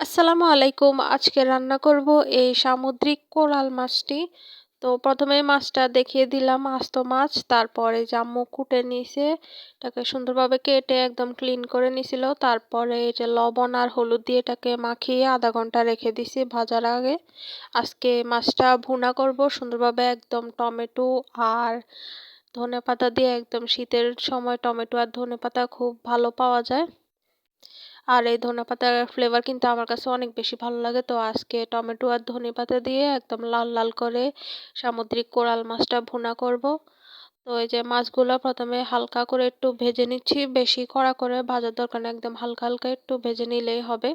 আসসালামু আলাইকুম। আজকে রান্না করব এই সামুদ্রিক কোরাল মাছটি। তো প্রথমে মাছটা দেখিয়ে দিলাম, আস্ত মাছ। তারপরে জাম্মু কুটে নিছে এটাকে সুন্দরভাবে কেটে একদম ক্লিন করে নিছিল তারপরে যে লবণ আর হলুদ দিয়ে এটাকে মাখিয়ে আধা ঘণ্টা রেখে দিছি ভাজার আগে। আজকে মাছটা ভুনা করব, সুন্দরভাবে একদম টমেটো আর ধনে পাতা দিয়ে। একদম শীতের সময় টমেটো আর ধনে পাতা খুব ভালো পাওয়া যায়। আর এই ধনেপাতার ফ্লেভার কিন্তু আমার কাছে অনেক বেশি ভালো লাগে। তো আজকে টমেটো আর ধনেপাতা দিয়ে একদম লাল লাল করে সামুদ্রিক কোরাল মাছটা ভুনা করব। তো এই যে মাছগুলো প্রথমে হালকা করে একটু ভেজে নিচ্ছি, বেশি কড়া করে ভাজার দরকার নেই, একদম হালকা হালকা একটু ভেজে নিলেই হবে।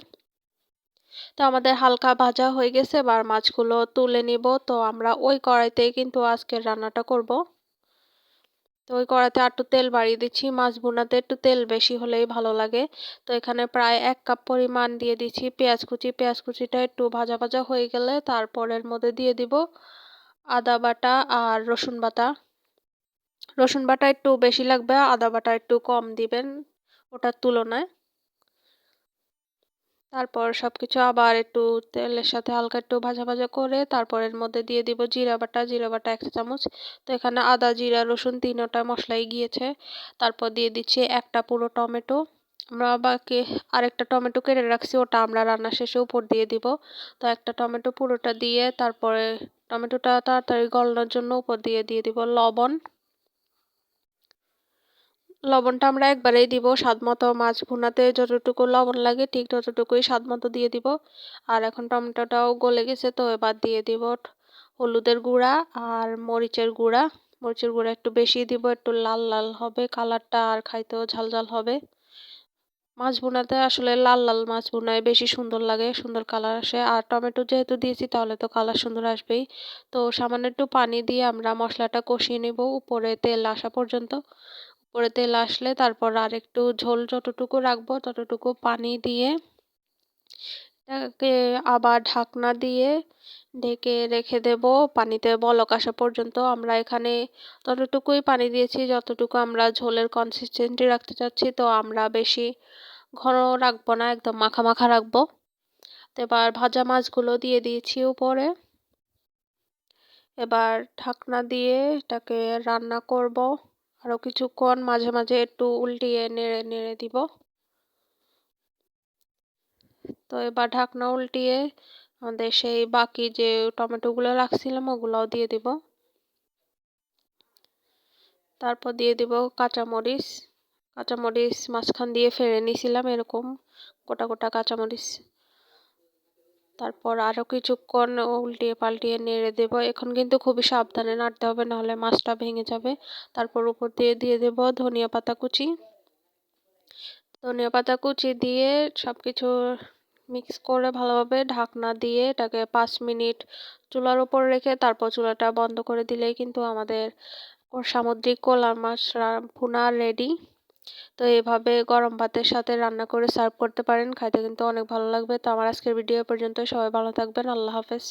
তো আমাদের হালকা ভাজা হয়ে গেছে, এবার মাছগুলো তুলে নিব। তো আমরা ওই কড়াইতেই কিন্তু আজকের রান্নাটা করব। তো ওই কড়াতে একটু তেল বাড়িয়ে দিচ্ছি। মাছ বোনাতে একটু তেল বেশি হলেই ভালো লাগে। তো এখানে প্রায় এক কাপ পরিমাণ দিয়ে দিচ্ছি পেঁয়াজ কুচি। পেঁয়াজ কুচিটা একটু ভাজা ভাজা হয়ে গেলে তারপরের মধ্যে দিয়ে দিব আদা বাটা আর রসুন বাটা। রসুন বাটা একটু বেশি লাগবে, আদা বাটা একটু কম দিবেন ওটার তুলনায়। তারপর সব কিছু আবার একটু তেলের সাথে হালকা একটু ভাজা ভাজা করে তারপর এর মধ্যে দিয়ে দিব জিরা বাটা জিরা বাটা এক চামচ। তো এখানে আদা, জিরা, রসুন তিনটা মশলাই গিয়েছে। তারপর দিয়ে দিচ্ছি একটা পুরো টমেটো। আমরা বাকি আরেকটা টমেটো কেটে রাখছি, ওটা আমরা রান্না শেষে উপর দিয়ে দিব। তো একটা টমেটো পুরোটা দিয়ে তারপরে টমেটোটা তাড়াতাড়ি গলানোর জন্য উপর দিয়ে দিয়ে দিব লবণ। লবণটা আমরা একবারেই দিব, স্বাদ মতো মাছ ভুনাতে যতটুকু লবণ লাগে ঠিক ততটুকুই স্বাদ মতো দিয়ে দিব। আর এখন টমেটোটাও গলে গেছে তো এবার দিয়ে দিব হলুদের গুঁড়া আর মরিচের গুঁড়া। মরিচের গুঁড়া একটু বেশি দিব, একটু লাল লাল হবে, কালারটা আর খাইতেও ঝাল ঝাল হবে। মাছ ভুনাতে আসলে লাল লাল মাছ ভুনায় বেশি সুন্দর লাগে, সুন্দর কালার আসে। আর টমেটো যেহেতু দিয়েছি তাহলে তো কালার সুন্দর আসবেই। তো সামান্য একটু পানি দিয়ে আমরা মশলাটা কষিয়ে নেব, উপরে তেল আসা পর্যন্ত। উপরে তেল আসলে তারপর আর একটু ঝোল যতটুকু রাখব ততটুকু পানি দিয়ে এটাকে আবার ঢাকনা দিয়ে ঢেকে রেখে দেব। পানিতে বলক আসা পর্যন্ত আমরা এখানে ততটুকুই পানি দিয়েছি, যতটুকু আমরা ঝোলের কনসিস্টেন্সি রাখতে চাচ্ছি তো আমরা বেশি ঘন রাখব না, একদম মাখা মাখা রাখব। এবার ভাজা মাছগুলো দিয়ে দিয়েছি উপরে। এবার ঢাকনা দিয়ে এটাকে রান্না করব। আরও কিছুক্ষণ মাঝে মাঝে একটু উল্টিয়ে নেড়ে নেড়ে দিব। তো এবার ঢাকনা উল্টিয়ে আমাদের সেই বাকি যে টমেটোগুলো রাখছিলাম, ওগুলোও দিয়ে দিব। তারপর দিয়ে দিব কাঁচামরিচ। কাঁচামরিচ মাঝখান দিয়ে ফেলে নিয়েছিলাম এরকম, গোটা গোটা কাঁচামরিচ। তারপর আরও কিছুক্ষণ উল্টিয়ে পাল্টিয়ে নেড়ে দেব। এখন কিন্তু খুবই সাবধানে নাড়তে হবে, নাহলে মাছটা ভেঙে যাবে। তারপর উপর দিয়ে দিয়ে দেব ধনিয়া পাতা কুচি। ধনিয়া পাতা কুচি দিয়ে সব কিছু মিক্স করে ভালোভাবে ঢাকনা দিয়ে এটাকে পাঁচ মিনিট চুলার উপর রেখে তারপর চুলাটা বন্ধ করে দিলেই কিন্তু আমাদের সামুদ্রিক কোলা মাছ ভুনা রেডি তো এভাবে গরম ভাতের সাথে রান্না করে সার্ভ করতে পারেন, খাইতে কিন্তু অনেক ভালো লাগবে। তো আমার আজকের ভিডিও পর্যন্ত সবাই ভালো থাকবেন। আল্লাহ হাফেজ।